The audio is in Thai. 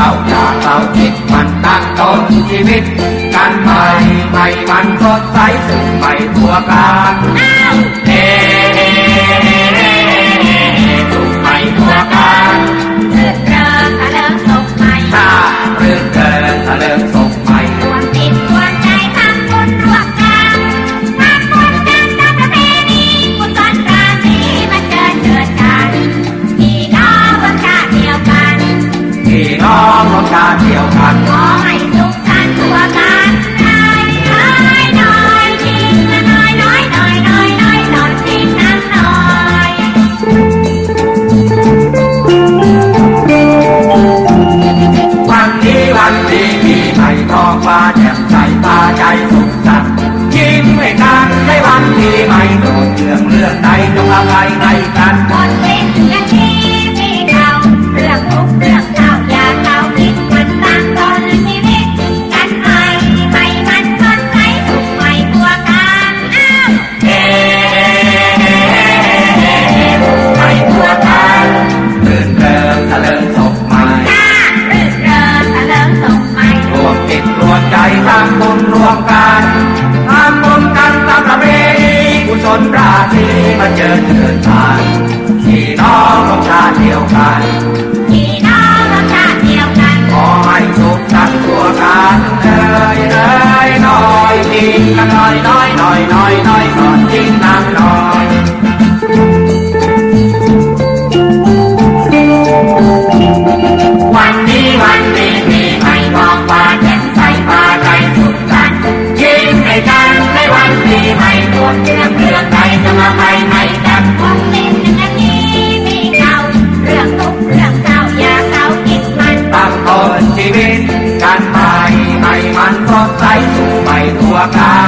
เราอยากเราคิดมันตั้งต้นชีวิต กันใหม่ใหม่มันสดใสสุดใหม่ตัวการ น้องรสชาติเที่ยวกันขอให้สุขสันต์ทั่วกันน้อยน้อยน้อยจริงละน้อยน้อยน้อยน้อยน้อยน้อยจริงนั้นน้อยวันนี้วันดีมีใหม่ท้องฟ้า อยน้อยน้อยน้อยน้อยก่อนจริงนางน้อยวันนี้วันดีปีใหม่มองฟ้าแจ่มใสฟ้าใจสุขสันต์ยิ้มให้กันในวันปีใหม่รวมเรื่องเรื่องใดจะมาไปให้กันคงเป็นหนึ่งนาทีพี่เราเรื่องทุกเรื่องเศร้าอย่าเข้าคิดมันตั้งต้นชีวิตกันใหม่ให้มันสดใสสู่ใหม่ตัวกัน